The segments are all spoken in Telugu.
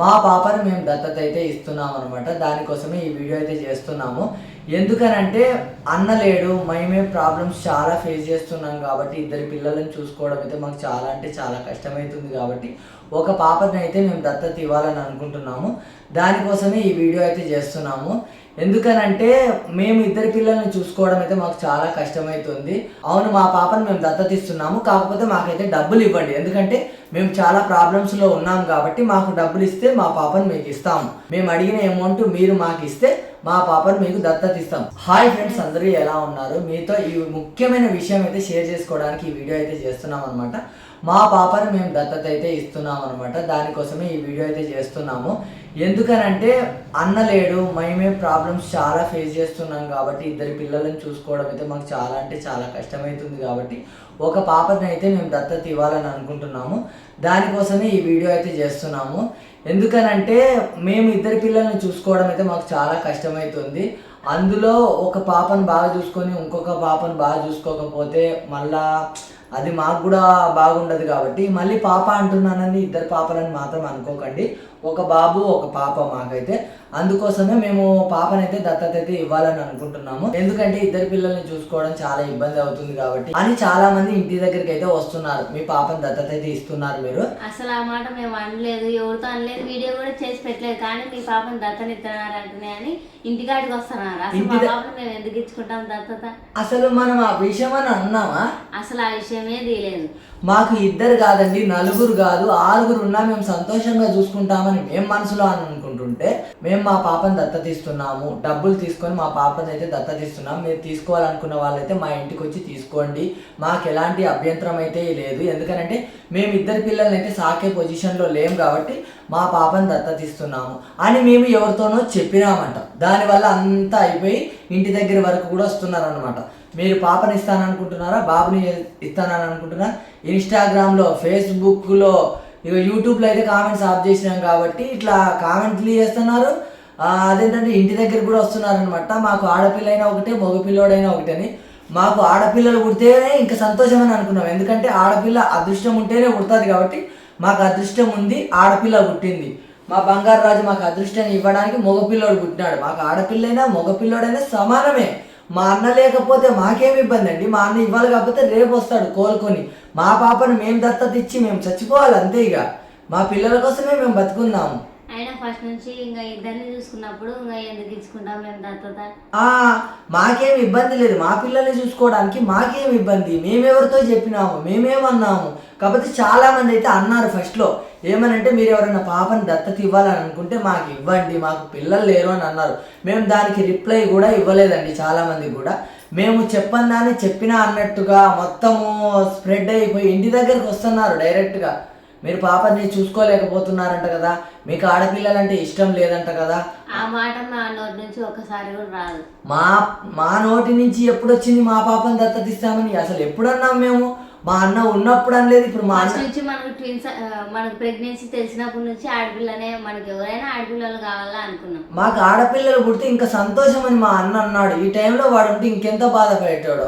మా పాపని మేము దత్తత అయితే ఇస్తున్నాం అనమాట దానికోసమే ఈ వీడియో అయితే చేస్తున్నాము. ఎందుకనంటే అన్న లేడు మేమే ప్రాబ్లమ్స్ చాలా ఫేస్ చేస్తున్నాం కాబట్టి ఇద్దరు పిల్లలను చూసుకోవడం అయితే మాకు చాలా అంటే చాలా కష్టమవుతుంది కాబట్టి ఒక పాపని అయితే మేము దత్తత ఇవ్వాలని అనుకుంటున్నాము. దానికోసమే ఈ వీడియో అయితే చేస్తున్నాము. ఎందుకనంటే మేము ఇద్దరు పిల్లల్ని చూసుకోవడం అయితే మాకు చాలా కష్టమవుతుంది అవును మా పాపను మేము దత్తత ఇస్తున్నాము. కాకపోతే మాకైతే డబ్బులు ఇవ్వండి. ఎందుకంటే మేము చాలా ప్రాబ్లమ్స్లో ఉన్నాం కాబట్టి మాకు డబ్బులు ఇస్తే మా పాపను మీకు ఇస్తాము. మేము అడిగిన అమౌంట్ మీరు మాకు ఇస్తే మా పాపను మీకు దత్తత ఇస్తాం హాయ్ ఫ్రెండ్స్ అందరూ ఎలా ఉన్నారు? మీతో ఈ ముఖ్యమైన విషయం అయితే షేర్ చేసుకోవడానికి ఈ వీడియో అయితే చేస్తున్నాం అనమాట మా పాపను మేము దత్తత అయితే ఇస్తున్నాం అనమాట దానికోసమే ఈ వీడియో అయితే చేస్తున్నాము. ఎందుకనంటే అన్న లేడు మేమే ప్రాబ్లమ్స్ చాలా ఫేస్ చేస్తున్నాం కాబట్టి ఇద్దరు పిల్లలను చూసుకోవడం అయితే మాకు చాలా అంటే చాలా కష్టమవుతుంది కాబట్టి ఒక పాపని అయితే మేము దత్తత ఇవ్వాలని అనుకుంటున్నాము. దానికోసమే ఈ వీడియో అయితే చేస్తున్నాము. ఎందుకనంటే మేము ఇద్దరు పిల్లల్ని చూసుకోవడం అయితే మాకు చాలా కష్టమవుతుంది అందులో ఒక పాపను బాగా చూసుకొని ఇంకొక పాపను బాగా చూసుకోకపోతే మళ్ళా అది మాకు కూడా బాగుండదు కాబట్టి మళ్ళీ పాప అంటున్నానని ఇద్దరు పాపలని మాత్రం అనుకోకండి. ఒక బాబు ఒక పాప మాకైతే. అందుకోసమే మేము పాపనైతే దత్తత అయితే ఇవ్వాలని అనుకుంటున్నాము. ఎందుకంటే ఇద్దరు పిల్లల్ని చూసుకోవడం చాలా ఇబ్బంది అవుతుంది కాబట్టి అని చాలా మంది ఇంటి దగ్గరికి అయితే వస్తున్నారు. మీ పాపని దత్తత అయితే ఇస్తున్నారు మీరు. అసలు ఆ మాట మేము అనలేదు. ఎవరితో అనలేదు. వీడియో కూడా చేసి పెట్టలేదు. కానీ మీ పాపను దత్తత ఇస్తున్నారు అంటున్నాయి అని ఇంటికాడికి వస్తున్నారు. అసలు మా పాపను మేము ఎందుకు ఇచ్చుకుంటాం దత్తత? అసలు మనం ఆ విషయం అని అన్నామా? అసలు ఆ విషయమే తీయలేదు. మాకు ఇద్దరు కాదండి నలుగురు కాదు ఆరుగురు ఉన్నా మేము సంతోషంగా చూసుకుంటామని మేము మనసులో అని అనుకుంటుంటే మేము మా పాపని దత్తతిస్తున్నాము. డబ్బులు తీసుకొని మా పాపని అయితే దత్తతిస్తున్నాం మీరు తీసుకోవాలనుకున్న వాళ్ళైతే మా ఇంటికి వచ్చి తీసుకోండి. మాకు ఎలాంటి అభ్యంతరం అయితే లేదు. ఎందుకంటే మేము ఇద్దరు పిల్లల్ని అయితే సాకే పొజిషన్లో లేం కాబట్టి మా పాపని దత్తతిస్తున్నాము. అని మేము ఎవరితోనో చెప్పినామంట. దానివల్ల అంతా అయిపోయి ఇంటి దగ్గర వరకు కూడా వస్తున్నారనమాట మీరు పాపని ఇస్తాననుకుంటున్నారా? బాబుని ఇస్తానని అనుకుంటున్నారా ఇన్స్టాగ్రామ్లో ఫేస్బుక్లో ఇక యూట్యూబ్లో అయితే కామెంట్స్ ఆఫ్ చేసినాం కాబట్టి ఇట్లా కామెంట్లు చేస్తున్నారు. అదేంటంటే ఇంటి దగ్గర కూడా వస్తున్నారనమాట మాకు మాకు ఆడపిల్లైనా ఒకటే మగపిల్లోడైనా ఒకటని. మాకు ఆడపిల్లలు పుడితేనే ఇంకా సంతోషం అని అనుకున్నాం. ఎందుకంటే ఆడపిల్ల అదృష్టం ఉంటేనే పుడుతుంది కాబట్టి మాకు అదృష్టం ఉంది ఆడపిల్ల పుట్టింది. మా బంగారు రాజు మాకు అదృష్టాన్ని ఇవ్వడానికి మగపిల్లోడు పుట్టినాడు. మాకు ఆడపిల్లైనా మగపిల్లోడైనా సమానమే. మా అన్న లేకపోతే మాకేం ఇబ్బంది అండి? మా అన్న ఇవ్వాలి కాకపోతే రేపు వస్తాడు కోలుకొని. మా పాపను మేము దత్తత ఇచ్చి మేము చచ్చిపోవాలి అంతే ఇక. మా పిల్లల కోసమే మేము బతుకున్నాము అయినా ఫస్ట్ నుంచి ఇంకా ఇద్దరిని చూసుకున్నప్పుడు ఇంకా ఎందుకు ఇచ్చుకుంటాం మేము దత్తత మాకేం ఇబ్బంది లేదు. మా పిల్లల్ని చూసుకోవడానికి మాకేం ఇబ్బంది. మేమెవరితో చెప్పినాము మేమేమన్నాము. కాకపోతే చాలా మంది అయితే అన్నారు ఫస్ట్లో ఏమనంటే మీరు ఎవరైనా పాపని దత్తత ఇవ్వాలని అనుకుంటే మాకు ఇవ్వండి మాకు పిల్లలు లేరు అని అన్నారు. మేము దానికి రిప్లై కూడా ఇవ్వలేదండి చాలా మంది కూడా. మేము చెప్పని చెప్పినా అన్నట్టుగా మొత్తము స్ప్రెడ్ అయిపోయి ఇంటి దగ్గరికి వస్తున్నారు డైరెక్ట్గా. మీరు పాపని చూసుకోలేకపోతున్నారంట కదా. మీకు ఆడపిల్లలంటే ఇష్టం లేదంట కదా. ఆ మాట మా నోటి నుంచి ఒకసారి కూడా రాదు. మా మా నోటి నుంచి ఎప్పుడు వచ్చింది మా పాపని దత్తతిస్తామని? అసలు ఎప్పుడు అన్నాం మేము? మా అన్న ఉన్నప్పుడు అనలేదు ఇప్పుడు మా ఫస్ట్ అన్న నుంచి మనకు ట్విన్స్ మనకు ప్రెగ్నెన్సీ తెలిసినప్పటి నుంచి ఆడపిల్లనే మనకి ఎవరైనా ఆడపిల్లలు కావాలా అనుకున్నాం. మాకు ఆడపిల్లలు పుడితే ఇంకా సంతోషం అని మా అన్న అన్నాడు. ఈ టైంలో వాడు ఉంటే ఇంకెంత బాధపడేటాడు.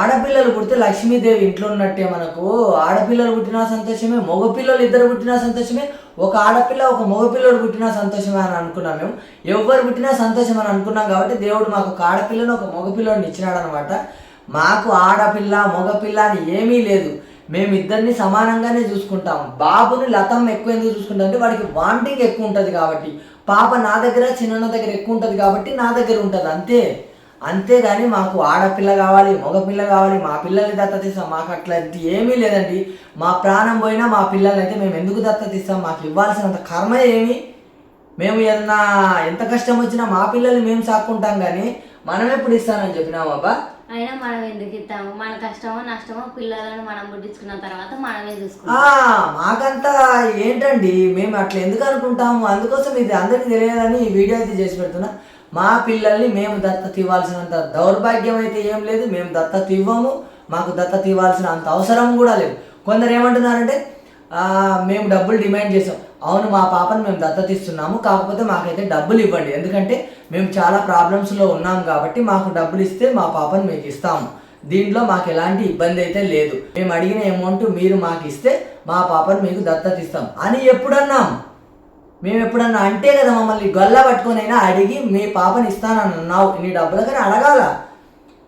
ఆడపిల్లలు పుడితే లక్ష్మీదేవి ఇంట్లో ఉన్నట్టే మనకు. ఆడపిల్లలు పుట్టినా సంతోషమే మగపిల్లలు ఇద్దరు పుట్టినా సంతోషమే ఒక ఆడపిల్ల ఒక మగపిల్లడు పుట్టినా సంతోషమే అని అనుకున్నాం మేము. ఎవరు పుట్టినా సంతోషం అని అనుకున్నాం కాబట్టి దేవుడు మాకు ఒక ఆడపిల్లను ఒక మగపిల్లని ఇచ్చినాడు అనమాట మాకు ఆడపిల్ల మగపిల్ల అని ఏమీ లేదు. మేము ఇద్దరిని సమానంగానే చూసుకుంటాం. బాబుని లతం ఎక్కువ ఎందుకు చూసుకుంటాం అంటే వాడికి వాంటింగ్ ఎక్కువ ఉంటుంది కాబట్టి. పాప నా దగ్గర చిన్న దగ్గర ఎక్కువ ఉంటుంది కాబట్టి నా దగ్గర ఉంటుంది అంతే. అంతేగాని మాకు ఆడపిల్ల కావాలి మగపిల్ల కావాలి మా పిల్లల్ని దత్తత ఇస్తాం మాకు అట్లా ఏమీ లేదండి. మా ప్రాణం పోయినా మా పిల్లల్ని అయితే మేము ఎందుకు దత్తత ఇస్తాం మాకు ఇవ్వాల్సినంత కర్మ ఏమి? మేము ఏదన్నా ఎంత కష్టం వచ్చినా మా పిల్లల్ని మేము సాక్కుంటాం కానీ మనం ఎప్పుడు ఇస్తానని చెప్పినాం అబ్బా? అయినా మనం ఎందుకు ఇస్తాము? మన కష్టమో నష్టమో పిల్లలను మనం పుట్టించుకున్న తర్వాత మనమే చూసుకుంటాం. మాకంతా ఏంటండి? మేము అట్లా ఎందుకు అనుకుంటాము? అందుకోసం ఇది అందరికీ తెలియాలని ఈ వీడియో అయితే చేసి పెడుతున్నా. మా పిల్లల్ని మేము దత్తత ఇవ్వాల్సినంత దౌర్భాగ్యం అయితే ఏం లేదు మేము దత్తత ఇవ్వము మాకు దత్తత ఇవ్వాల్సిన అంత అవసరం కూడా లేదు. కొందరు ఏమంటున్నారంటే మేము డబ్బులు డిమాండ్ చేసాం అవును మా పాపను మేము దత్తత ఇస్తున్నాము కాకపోతే మాకైతే డబ్బులు ఇవ్వండి. ఎందుకంటే మేము చాలా ప్రాబ్లమ్స్లో ఉన్నాం కాబట్టి మాకు డబ్బులు ఇస్తే మా పాపను మీకు ఇస్తాము. దీంట్లో మాకు ఎలాంటి ఇబ్బంది అయితే లేదు. మేము అడిగిన అమౌంట్ మీరు మాకు ఇస్తే మా పాపను మీకు దత్తత ఇస్తాం. అని ఎప్పుడన్నాం? మేము ఎప్పుడన్నా అంటే కదా మమ్మల్ని గొల్ల పట్టుకొనైనా అడిగి మీ పాపని ఇస్తానని అన్నావు. నీ డబ్బులు కానీ అడగాల.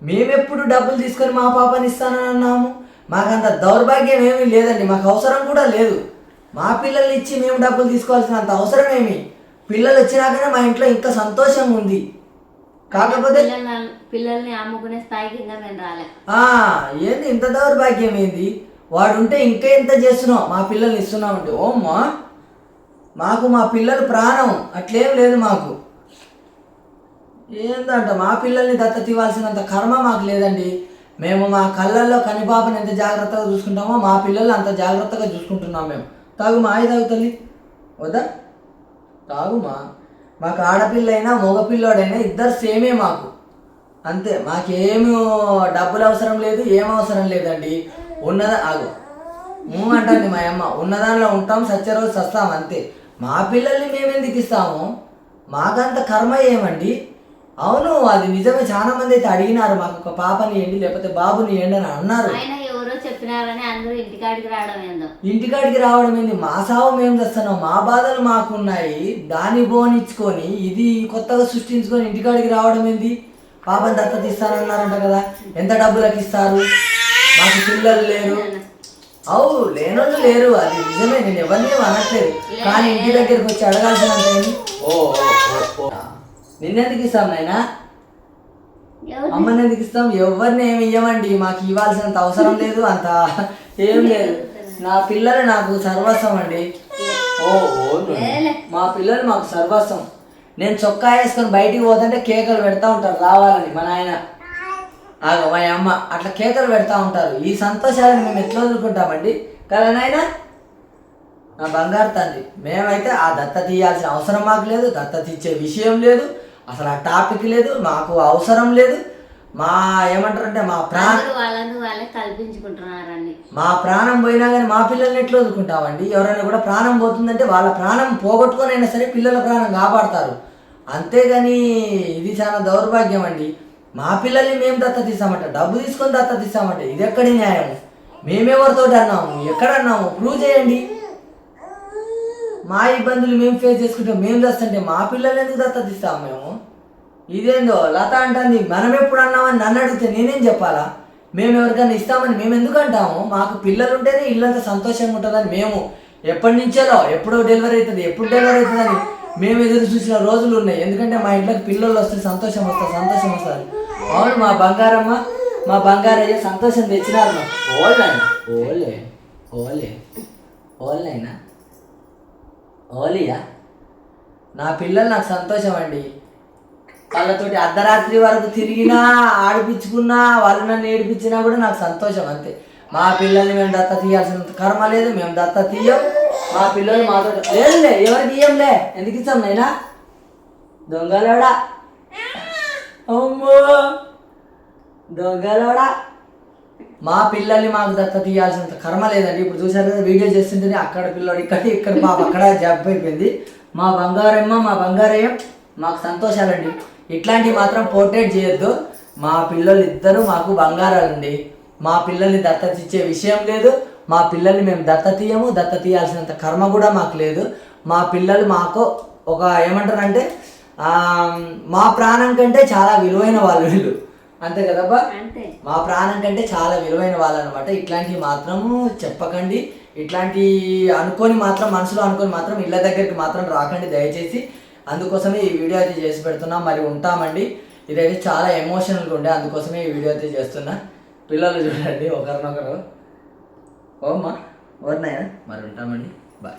మేమెప్పుడు డబ్బులు తీసుకొని మా పాపని ఇస్తానని అన్నాము? మాకంత దౌర్భాగ్యం ఏమీ లేదండి. మాకు అవసరం కూడా లేదు. మా పిల్లల్ని ఇచ్చి మేము డబ్బులు తీసుకోవాల్సినంత అవసరం ఏమి? పిల్లలు వచ్చినాకనే మా ఇంట్లో ఇంకా సంతోషం ఉంది. కాకపోతే పిల్లల్ని అమ్ముకునే స్థాయికి ఇంకా మేము రాలే. ఆ, ఏంది ఇంత దౌర్భాగ్యం ఏంది? వాడు ఉంటే ఇంకా ఎంత చేస్తున్నావు? మా పిల్లల్ని ఇస్తున్నామంటే ఓమ్మా. మాకు మా పిల్లలు ప్రాణం అట్లేం లేదు మాకు. ఏందంట మా పిల్లల్ని దత్తత ఇవ్వాల్సినంత కర్మ మాకు లేదండి. మేము మా కళ్ళల్లో కనిపాపని ఎంత జాగ్రత్తగా చూసుకుంటామో మా పిల్లలు అంత జాగ్రత్తగా చూసుకుంటున్నాం మేము. తాగు మా ఆయి తాగు తల్లి. వద్దా? తాగుమా. మాకు ఆడపిల్లైనా మగపిల్లోడైనా ఇద్దరు సేమే మాకు. అంతే మాకేమి డబ్బులు అవసరం లేదు ఏం అవసరం లేదండి. ఉన్నదా ఆగు. ఊ అంటుంది మా అమ్మ. ఉన్నదానిలో ఉంటాం సత్యరోజు సస్తాం అంతే. మా పిల్లల్ని మేము ఎందుకు ఇస్తాము? మాకంత కర్మ ఏమండి? అవును అది నిజమే. చాలా మంది అయితే అడిగినారు మాకు ఒక పాపని ఏంటి లేకపోతే బాబుని ఏంటి అని అన్నారు. ఆయన ఎవరో చెప్పినారని అందరూ ఇంటికాడికి రావడం ఏందో? ఇంటికాడికి రావడం ఏంది? మా సావు మేము తెస్తున్నాం మా బాధలు మాకున్నాయి. దాన్ని బోనిచ్చుకొని ఇది కొత్తగా సృష్టించుకొని ఇంటికాడికి రావడం ఏంది? పాపని దత్తత ఇస్తానన్నారంట కదా. ఎంత డబ్బులకు ఇస్తారు? మాకు పిల్లలు లేరు. అవు లేనోళ్ళు లేరు. అది నిజమే నేను ఎవరిని అనట్లేదు. కానీ ఇంటి దగ్గరికి వచ్చి అడగాల్సినంత ఏంది ఓ. నిన్నెందుకు ఇస్తాం నాయనా? అమ్మని ఎందుకు ఇస్తాం? ఎవరిని ఏమి ఇవ్వమండి మాకు ఇవ్వాల్సినంత అవసరం లేదు అంత. ఏం లేదు. నా పిల్లలు నాకు సర్వస్వం అండి. ఓ. మా పిల్లలు మాకు సర్వస్వం. నేను చొక్కా వేసుకొని బయటికి పోతుంటే కేకలు పెడతా ఉంటారు రావాలని మా నాయన. ఆగో మా అమ్మ అట్లా కేకలు పెడతా ఉంటారు. ఈ సంతోషాలను మేము ఎట్లా వదులుకుంటామండి? కదా నాయన నా బంగారు తండ్రి మేమైతే ఆ దత్త తీయాల్సిన అవసరం మాకు లేదు దత్తత ఇచ్చే విషయం లేదు అసలు ఆ టాపిక్ లేదు మాకు అవసరం లేదు. మా ఏమంటారంటే మా ప్రాణ అందరూ వాళ్ళందరూ వాళ్ళే కల్పించుకుంటున్నారని మా ప్రాణం పోయినా కానీ మా పిల్లల్ని ఎట్లా వదులుకుంటామండి? ఎవరైనా కూడా ప్రాణం పోతుందంటే వాళ్ళ ప్రాణం పోగొట్టుకొనైనా సరే పిల్లల ప్రాణం కాపాడతారు. అంతేగాని ఇది చాలా దౌర్భాగ్యం అండి మా పిల్లల్ని మేము దత్త తీస్తామంట డబ్బు తీసుకొని దత్త తీసామంట. ఇది ఎక్కడి న్యాయం మేమెవరితో అన్నాము? ఎక్కడ అన్నాము? ప్రూవ్ చేయండి. మా ఇబ్బందులు మేము ఫేస్ చేసుకుంటాం మేము చేస్తుంటే మా పిల్లల్ని ఎందుకు దత్త తీస్తాం మేము? ఇదేందో లత అంటుంది మనం ఎప్పుడు అన్నామని నన్ను అడిగితే నేనేం చెప్పాలా? మేము ఎవరికైనా ఇస్తామని మేము ఎందుకు అంటాము? మాకు పిల్లలు ఉంటేనే ఇల్లంతా సంతోషంగా ఉంటుందని మేము ఎప్పటి నుంచేలో ఎప్పుడు డెలివరీ అవుతుంది ఎప్పుడు డెలివరీ అవుతుందని మేము ఎదురు చూసిన రోజులు ఉన్నాయి. ఎందుకంటే మా ఇంట్లోకి పిల్లలు వస్తే సంతోషం వస్తుంది సంతోషం వస్తుంది. అవును మా బంగారమ్మ మా బంగారయ్య సంతోషం తెచ్చినారు. ఓలే ఓలే ఓలే ఓలైనా? ఓలియా? నా పిల్లలు నాకు సంతోషం అండి. వాళ్ళతోటి అర్ధరాత్రి వరకు తిరిగినా ఆడిపించుకున్నా వాళ్ళు నన్ను ఏడిపించినా కూడా నాకు సంతోషం అంతే. మా పిల్లల్ని మేము దత్త తీయాల్సినంత కర్మ లేదు మేము దత్త తీయం. మా పిల్లలు మాతో లేదులే ఎవరు తీయంలే ఎందుకు ఇస్తాం నైనా దొంగలోడా? అమ్మో! దొంగలోడా? మా పిల్లల్ని మాకు దత్త తీయాల్సినంత కర్మ లేదండి. ఇప్పుడు చూసారు కదా వీడియో చేస్తుంటేనే అక్కడ పిల్లడు ఇక్కడ ఇక్కడ మా అక్కడ జబ్బు అయిపోయింది. మా బంగారమ్మ మా బంగారయ్యం మాకు సంతోషాలండి. ఇట్లాంటివి మాత్రం పోర్ట్రేట్ చేయొద్దు. మా పిల్లలు ఇద్దరు మాకు బంగారాలండి. మా పిల్లల్ని దత్తత ఇచ్చే విషయం లేదు. మా పిల్లల్ని మేము దత్త తీయము దత్త తీయాల్సినంత కర్మ కూడా మాకు లేదు. మా పిల్లలు మాకు ఒక ఏమంటారంటే మా ప్రాణం కంటే చాలా విలువైన వాళ్ళు వీళ్ళు. అంతే కదబ్బా? మా ప్రాణం కంటే చాలా విలువైన వాళ్ళు అనమాట ఇట్లాంటివి మాత్రము చెప్పకండి. ఇట్లాంటి అనుకొని మాత్రం మనసులో అనుకొని మాత్రం ఇళ్ళ దగ్గరికి మాత్రం రాకండి దయచేసి. అందుకోసమే ఈ వీడియో అయితే చేసి పెడుతున్నాం. మరి ఉంటామండి. ఇదైతే చాలా ఎమోషనల్గా ఉండే. అందుకోసమే ఈ వీడియో అయితే చేస్తున్నా. పిల్లలు చూడండి ఒకరినొకరు. ఓమ్మా ఎవరినైనా మరి ఉంటామండి. బాయ్.